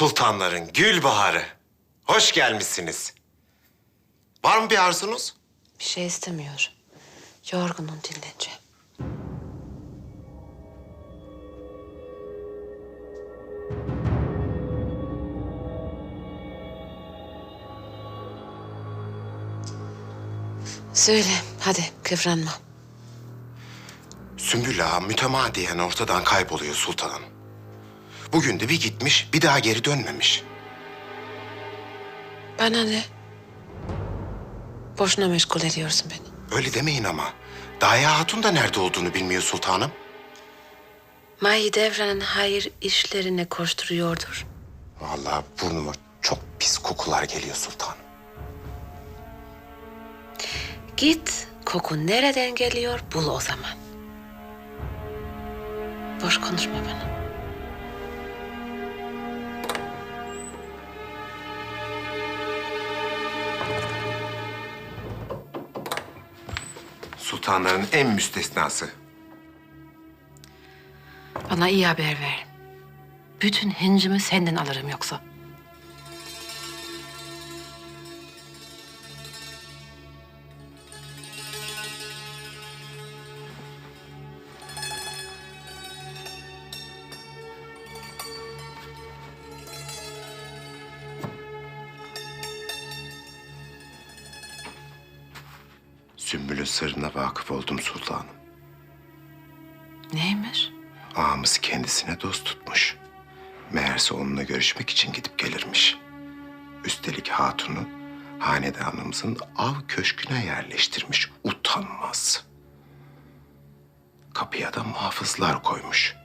Sultanların gül baharı. Hoş gelmişsiniz. Var mı bir arzunuz? Bir şey istemiyorum. Yorgunum dinleneceğim. Söyle hadi kıvranma. Sümbül Ağa mütemadiyen ortadan kayboluyor sultanım. Bugün de bir gitmiş, bir daha geri dönmemiş. Bana ne? Boşuna meşgul ediyorsun beni. Öyle demeyin ama. Daya Hatun da nerede olduğunu bilmiyor sultanım. Mahidevran'ın hayır işlerine koşturuyordur. Vallahi burnuma çok pis kokular geliyor sultanım. Git koku nereden geliyor bul o zaman. Boş konuşma bana. Sultanların en müstesnası. Bana iyi haber ver. Bütün hincimi senden alırım yoksa. Kendisine dost tutmuş. Meğerse onunla görüşmek için gidip gelirmiş. Üstelik hatunu hanedanımızın av köşküne yerleştirmiş utanmaz. Kapıya da muhafızlar koymuş.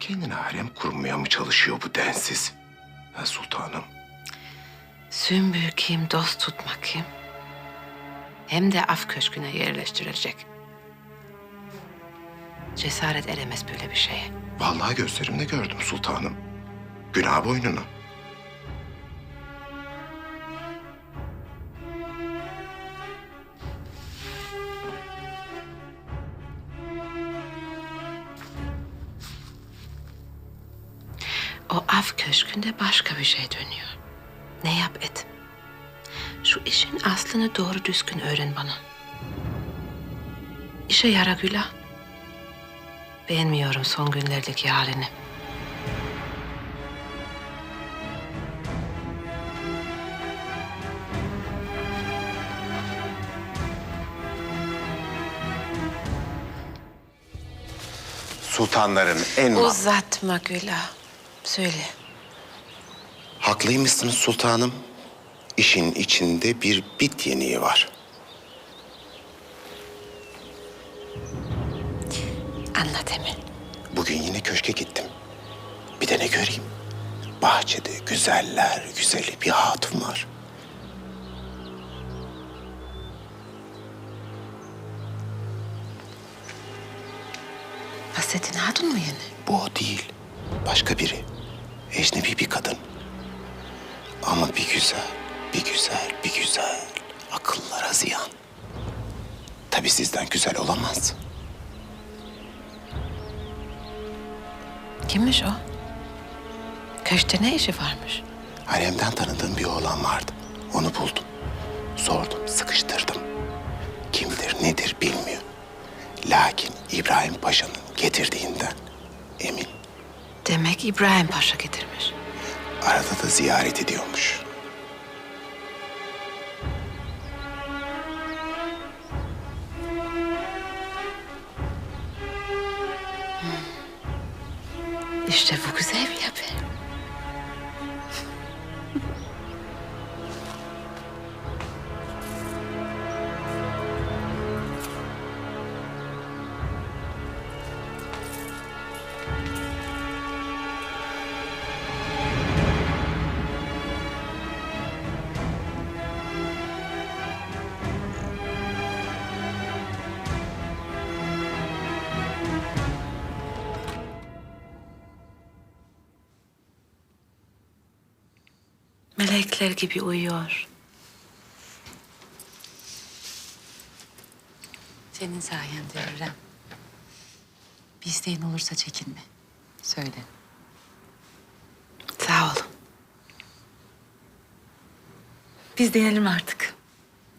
Kendine harem kurmaya mı çalışıyor bu densiz? Ha sultanım? Sümbül kim, dost tutmak kim? Hem de af köşküne yerleştirilecek. Cesaret edemez böyle bir şeye. Vallahi gözlerimle gördüm sultanım. Günah boynuna. O af köşkünde başka bir şey dönüyor. Ne yap et. Şu işin aslını doğru düzgün öğren bana. İşe yara Gülah. Beğenmiyorum son günlerdeki halini. Sultanların en... ma- Uzatma Gülah. Söyle. Haklıymışsınız sultanım. İşin içinde bir bit yeniği var. Anlat hemen. Bugün yine köşke gittim. Bir de ne göreyim? Bahçede güzeller güzeli bir hatun var. Hasretin Hatun mu yine? Bu o değil. Başka biri. Ecnebi bir kadın. Ama bir güzel, bir güzel, bir güzel. Akıllara ziyan. Tabii sizden güzel olamaz. Kimmiş o? Köşkte ne işi varmış? Haremden tanıdığım bir oğlan vardı. Onu buldum. Sordum, sıkıştırdım. Kimdir, nedir bilmiyor. Lakin İbrahim Paşa'nın getirdiğinden emin. Demek İbrahim Paşa getirmiş. Arada da ziyaret ediyormuş. İşte bu güzel bir haber. melekler gibi uyuyor. Senin sayende Hürrem. Bir isteğin olursa çekinme. Söyle. Sağ olun. Biz denelim artık.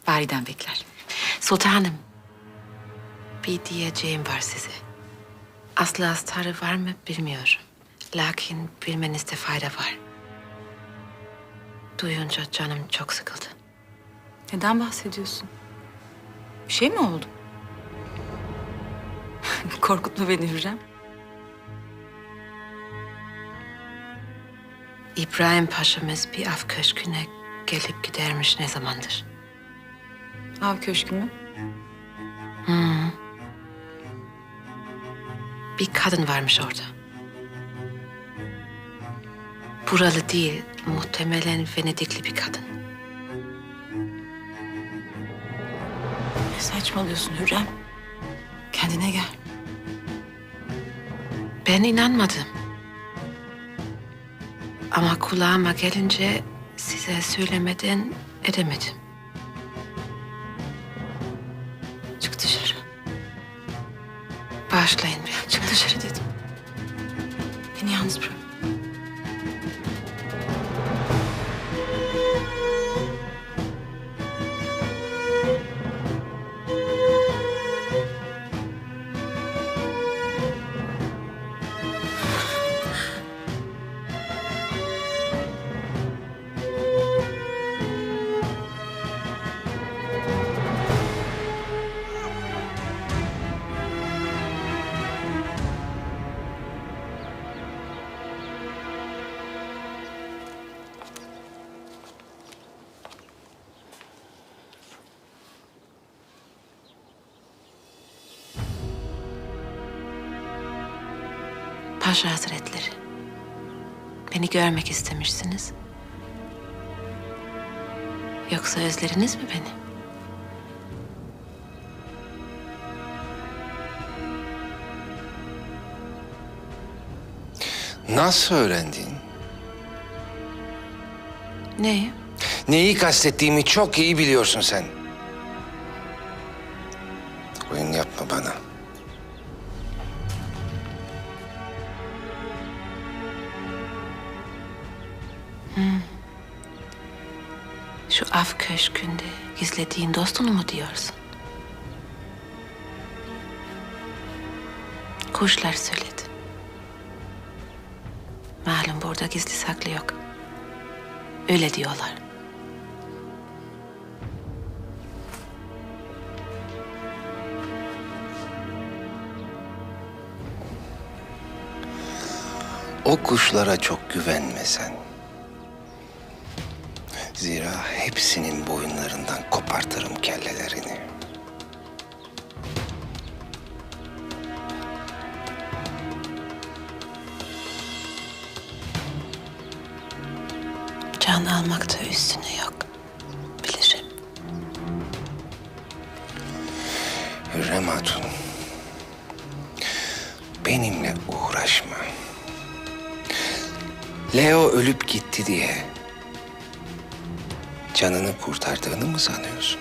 Validen bekler. Sultanım. Bir diyeceğim var size. Aslı astarı var mı bilmiyorum. Lakin bilmenizde fayda var. Duyunca canım çok sıkıldı. Neden bahsediyorsun? Bir şey mi oldu? Korkutma beni Hürrem. İbrahim Paşa'mız bir av köşküne gelip gidermiş ne zamandır. Av köşkü mü? Bir kadın varmış orada. Buralı değil, muhtemelen Venedikli bir kadın. Ne saçmalıyorsun Hürrem? Kendine gel. Ben inanmadım. Ama kulağıma gelince size söylemeden edemedim. Paşa Hazretleri. Beni görmek istemişsiniz. Yoksa özleriniz mi beni? Nasıl öğrendin? Neyi? Neyi kastettiğimi çok iyi biliyorsun sen. köşkünde gizlediğin dostunu mu diyorsun? Kuşlar söyledi. Malum burada gizli saklı yok. Öyle diyorlar. O kuşlara çok güvenme sen. Zira hepsinin boyunlarından kopartırım kellelerini. Can almakta üstüne yok. Bilirim. Hürrem Hatun. Benimle uğraşma. Leo ölüp gitti diye canını kurtardığını mı sanıyorsun?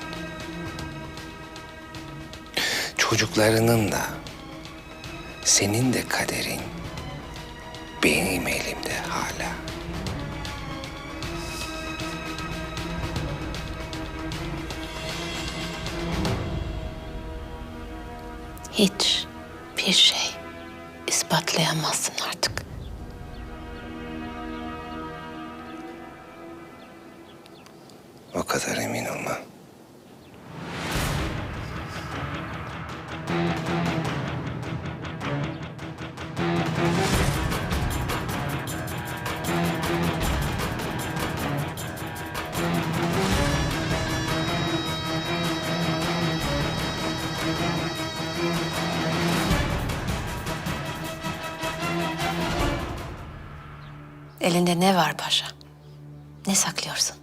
Çocuklarının da senin de kaderin benim elimde hala. Hiç bir şey ispatlayamazsın Elinde ne var paşa? Ne saklıyorsun?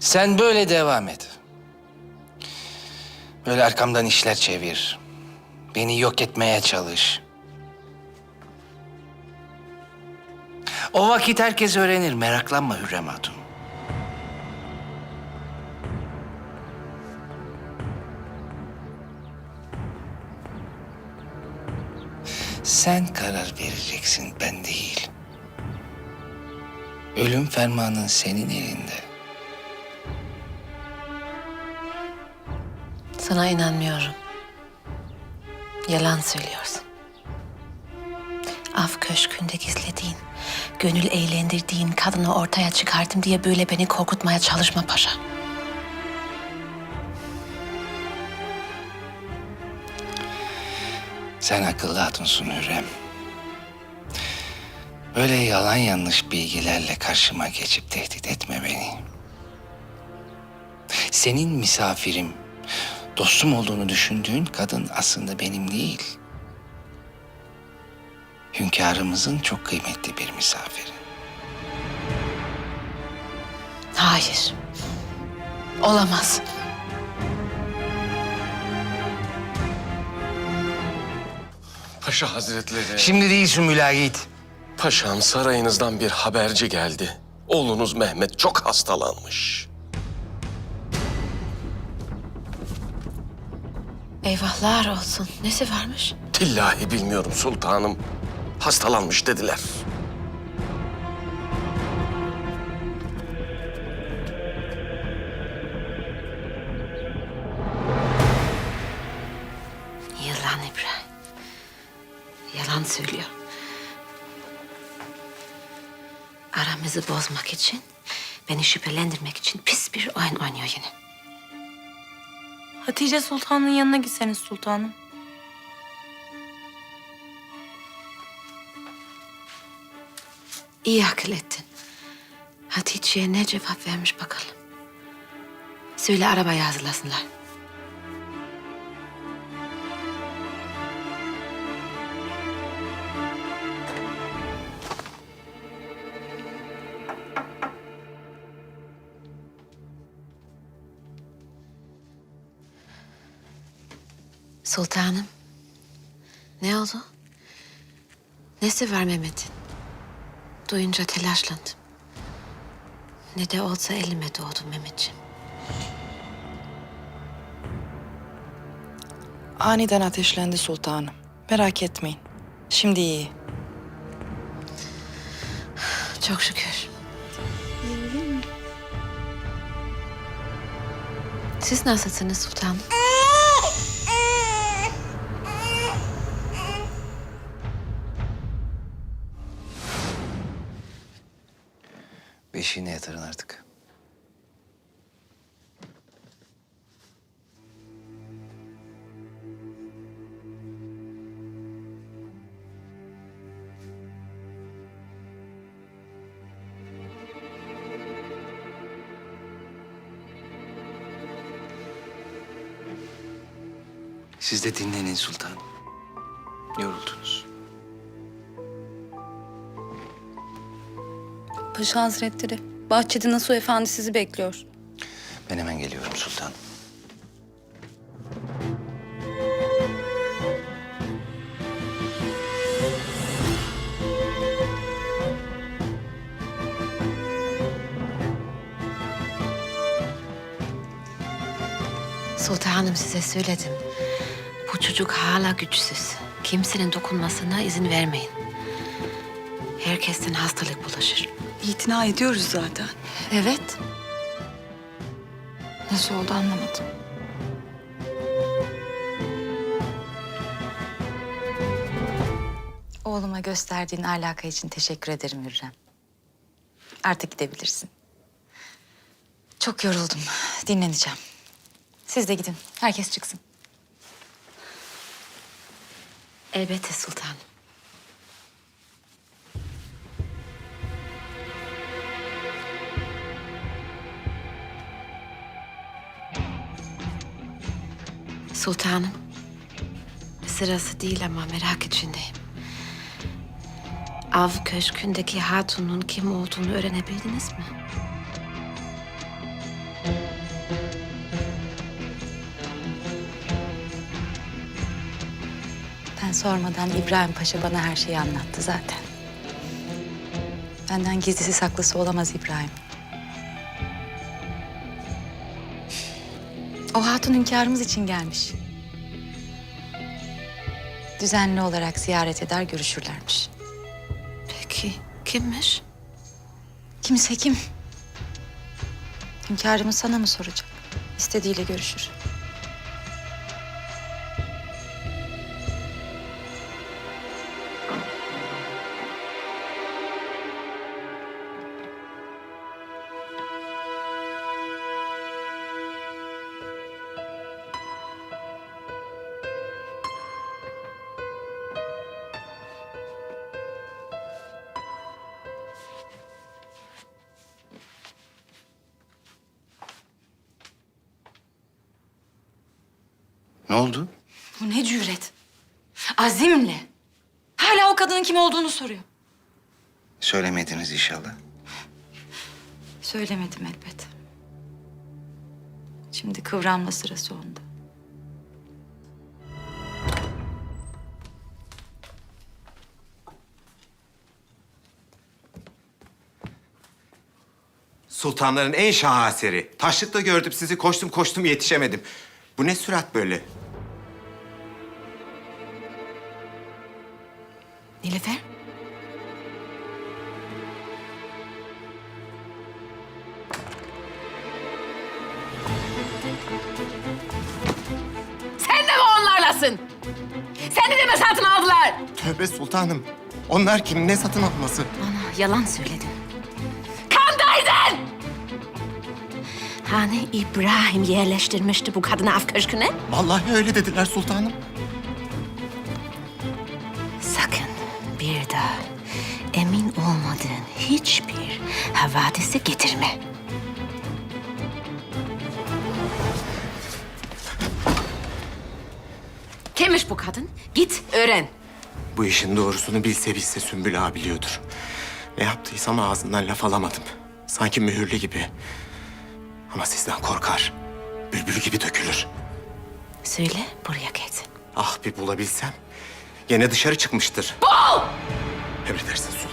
Sen böyle devam et. Böyle arkamdan işler çevir. Beni yok etmeye çalış. O vakit herkes öğrenir. Meraklanma Hürrem Hatun. Sen karar vereceksin, ben değil. Ölüm fermanın senin elinde. Sana inanmıyorum. Yalan söylüyorsun. Av köşkünde gizlediğin, gönül eğlendirdiğin kadını ortaya çıkardım diye böyle beni korkutmaya çalışma paşa. Sen akıllı hatunsun Hürrem. Böyle yalan yanlış bilgilerle karşıma geçip tehdit etme beni. Senin misafirim, dostum olduğunu düşündüğün kadın aslında benim değil. Hünkârımızın çok kıymetli bir misafiri. Hayır. Olamaz. Paşa Hazretleri. Şimdi değil Sümbül git. Paşam sarayınızdan bir haberci geldi. Oğlunuz Mehmet çok hastalanmış. Eyvahlar olsun. Nesi varmış? Tillahi bilmiyorum sultanım. Hastalanmış dediler. Söylüyor. Aramızı bozmak için, beni şüphelendirmek için pis bir oyun oynuyor yine. Hatice Sultan'ın yanına gitseniz sultanım. İyi akıl ettin. Hatice'ye ne cevap vermiş bakalım. Söyle arabayı hazırlasınlar. Sultanım. Ne oldu? Nesi var Mehmet'in? Duyunca telaşlandım. Ne de olsa elime doğdu Mehmetciğim. Aniden ateşlendi sultanım. Merak etmeyin. Şimdi iyi. Çok şükür. Siz nasılsınız sultanım? Beşiğine yatırın artık. Siz de dinlenin sultanım. Paşa Hazretleri, bahçede Nasuh Efendi sizi bekliyor. Ben hemen geliyorum sultanım. Sultanım size söyledim. Bu çocuk hala güçsüz. Kimsenin dokunmasına izin vermeyin. Herkesten hastalık bulaşır. İtina ediyoruz zaten. Evet. Nasıl oldu anlamadım. Oğluma gösterdiğin alaka için teşekkür ederim Hürrem. Artık gidebilirsin. Çok yoruldum. Dinleneceğim. Siz de gidin. Herkes çıksın. Elbette sultanım. Sultanım. Sırası değil ama merak içindeyim. Av köşkündeki hatunun kim olduğunu öğrenebildiniz mi? Ben sormadan İbrahim Paşa bana her şeyi anlattı zaten. Benden gizlisi saklısı olamaz İbrahim. O hatun hünkârımız için gelmiş. Düzenli olarak ziyaret eder, görüşürlermiş. Peki kimmiş? Kimse kim? Hünkârımız sana mı soracak? İstediğiyle görüşür. Ne oldu? Bu ne cüret? Azimle. Hala o kadının kim olduğunu soruyor. Söylemediniz inşallah. Söylemedim elbet. Şimdi kıvranma sırası onda. Sultanların en şaheseri. Taşlıkta gördüm sizi, koştum koştum yetişemedim. Bu ne sürat böyle? Nilüfer? Sen de mi onlarlasın? Seni de mi satın aldılar? Tövbe sultanım. Onlar kim? Ne satın alması? Bana yalan söyledin. Hani İbrahim yerleştirmişti bu kadını af köşküne? Vallahi öyle dediler sultanım. Sakın bir daha emin olmadığın hiçbir havadisi getirme. Kimmiş bu kadın? Git öğren. Bu işin doğrusunu bilse bilse Sümbül ağa biliyordur. Ne yaptıysam ağzından laf alamadım. Sanki mühürlü gibi. Ama sizden korkar. Bülbül gibi dökülür. Söyle buraya gelsin. Ah bir bulabilsem. Gene dışarı çıkmıştır. Bul! Emredersin sultanım.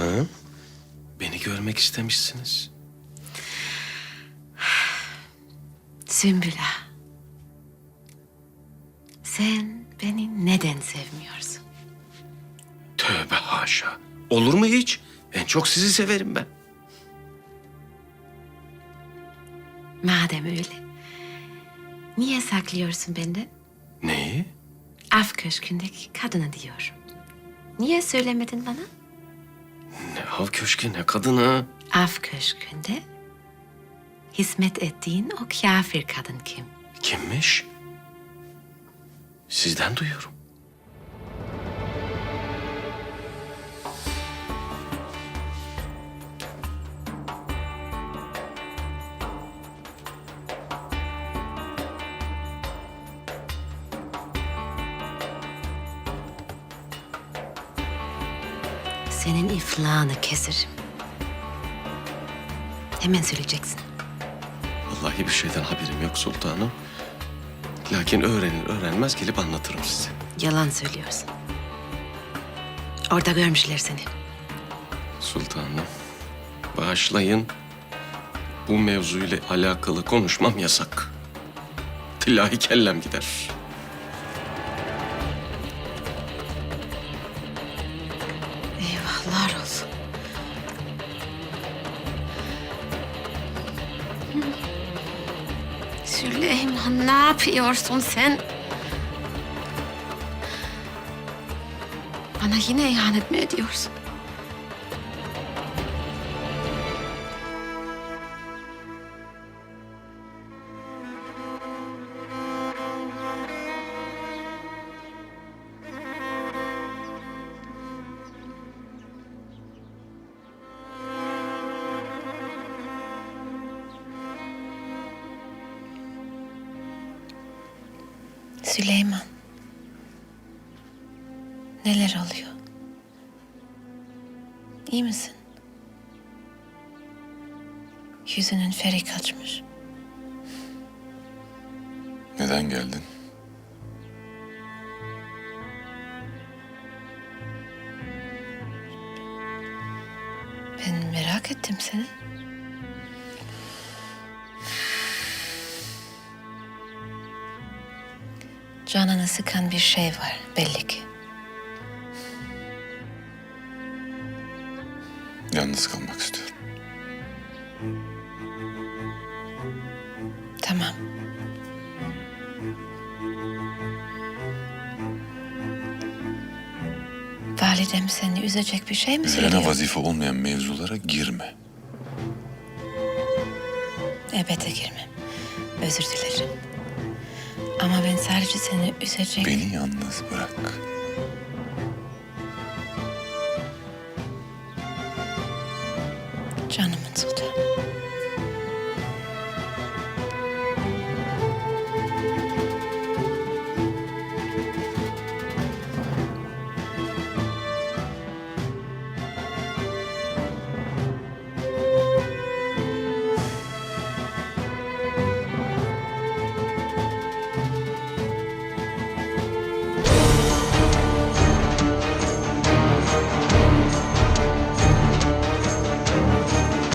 Sultanım, beni görmek istemişsiniz. Sümbüla. Sen beni neden sevmiyorsun? Tövbe haşa. Olur mu hiç? En çok sizi severim ben. Madem öyle. Niye saklıyorsun benden? Neyi? Af köşkündeki kadını diyorum. Niye söylemedin bana? Ne av köşkü ne kadını. Af köşkünde hizmet ettiğin o kafir kadın kim? Kimmiş? Sizden duyuyorum. İflahını keserim. Hemen söyleyeceksin. Vallahi bir şeyden haberim yok sultanım. Lakin öğrenir öğrenmez gelip anlatırım size. Yalan söylüyorsun. Orada görmüşler seni. Sultanım, bağışlayın. Bu mevzuyla alakalı konuşmam yasak. Tilahi kellem gider. Yapıyorsun sen? Bana yine ihanet mi ediyorsun? Süleyman. Neler oluyor? İyi misin? Yüzünün feri kaçmış. Neden geldin? Ben merak ettim seni. Canını sıkan bir şey var belli ki. Yalnız kalmak istiyorum. Tamam. Validem seni üzecek bir şey mi Üzerine söylüyor? vazife olmayan mevzulara girme. Elbette girmem. Özür dilerim. Ama ben sadece seni üzecek... Beni yalnız bırak.